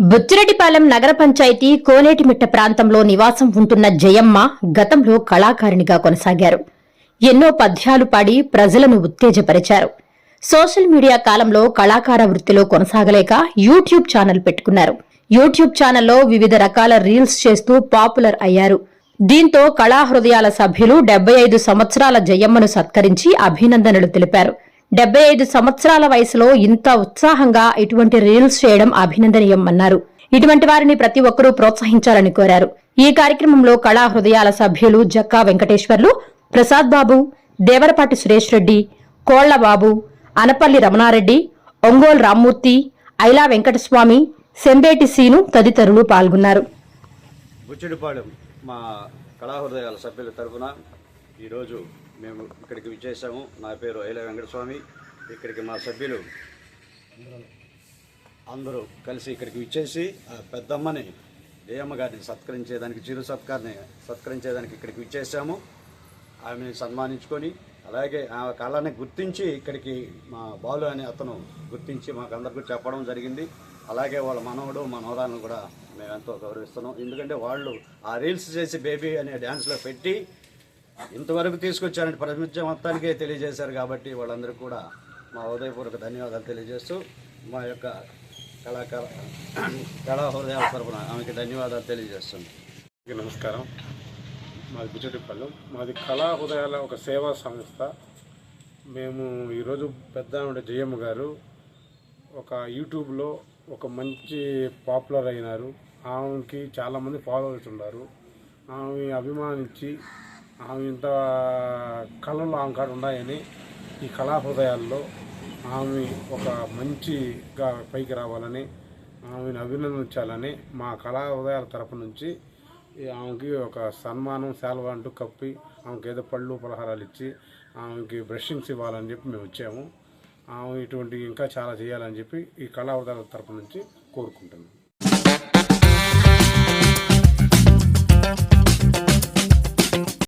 బుచ్చిరెడ్డిపాలెం నగర పంచాయతీ కోనేటిమిట్ట ప్రాంతంలో నివాసం ఉంటున్న జయమ్మ గతంలో కళాకారిణిగా కొనసాగారు. ఎన్నో పద్యాలు పాడి ప్రజలను ఉత్తేజపరిచారు. సోషల్ మీడియా కాలంలో కళాకార వృత్తిలో కొనసాగలేక యూట్యూబ్ ఛానల్ పెట్టుకున్నారు. యూట్యూబ్ ఛానల్లో వివిధ రకాల రీల్స్ చేస్తూ పాపులర్ అయ్యారు. దీంతో కళాహృదయాల సభ్యులు డెబ్బై ఐదు సంవత్సరాల జయమ్మను సత్కరించి అభినందనలు తెలిపారు. డెబ్బై ఐదు సంవత్సరాల వయసులో ఇంత ఉత్సాహంగా ఇటువంటి రీల్స్ చేయడం అభినందనీయం అన్నారు ఇటువంటి వారిని ప్రతి ఒక్కరూ ప్రోత్సహించాలని కోరారు. ఈ కార్యక్రమంలో కళా హృదయాల సభ్యులు జక్కా వెంకటేశ్వర్లు ప్రసాద్ బాబు దేవరపాటి సురేష్ రెడ్డి కోళ్ళబాబు అనపల్లి రమణారెడ్డి ఒంగోలు రామ్మూర్తి ఐలా వెంకటస్వామి సెంబేటి సీను తదితరులు పాల్గొన్నారు. బుచ్చిడిపాళెం మా కళాహృదయాల సభ్యుల తరఫున ఈరోజు మేము ఇక్కడికి విచ్చేసాము నా పేరు ఐల వెంకటస్వామి. ఇక్కడికి మా సభ్యులు అందరూ కలిసి ఇక్కడికి విచ్చేసి ఆ పెద్దమ్మని దేయమ్మ గారిని సత్కరించేదానికి చిరు సత్కారిని సత్కరించేదానికి ఇక్కడికి విచ్చేసాము ఆమెని సన్మానించుకొని అలాగే ఆ కళని గుర్తించి ఇక్కడికి మా బాలు అనే అతను గుర్తించి మాకు అందరికీ చెప్పడం జరిగింది. అలాగే వాళ్ళ మనవడు మనవరాలను కూడా మేము ఎంతో గౌరవిస్తున్నాం. ఎందుకంటే వాళ్ళు ఆ రీల్స్ చేసి బేబీ అనే డ్యాన్స్లో పెట్టి ఇంతవరకు తీసుకొచ్చారంటే ప్రపంచం మొత్తానికే తెలియజేశారు కాబట్టి వాళ్ళందరికీ కూడా మా హృదయపూర్వక ధన్యవాదాలు తెలియజేస్తూ మా యొక్క కళాకార కళా హృదయాల తరపున ఆమెకి ధన్యవాదాలు తెలియజేస్తుంది నమస్కారం. మాది బుచ్చటిపల్లెం మాది కళా హృదయాల ఒక సేవా సంస్థ. మేము ఈరోజు పెద్ద జయమ్మ గారు ఒక యూట్యూబ్లో ఒక మంచి పాపులర్ అయినారు. ఆమెకి చాలామంది ఫాలోవర్స్ ఉన్నారు. ఆమె అభిమానించి ఆమె ఇంత కళలు ఆమె కాడ ఉన్నాయని ఈ కళా హృదయాల్లో ఆమె ఒక మంచిగా పైకి రావాలని ఆమెను అభినందించాలని మా కళా హృదయాల తరపు నుంచి ఆమెకి ఒక సన్మానం శాల్వ అంటూ కప్పి ఆమెకి ఏదో పళ్ళు పలహారాలు ఇచ్చి ఆమెకి బ్రషింగ్స్ ఇవ్వాలని చెప్పి మేము వచ్చాము. ఆమె ఇటువంటి ఇంకా చాలా చేయాలని చెప్పి ఈ కళా హృదయాల తరపు నుంచి కోరుకుంటున్నాం.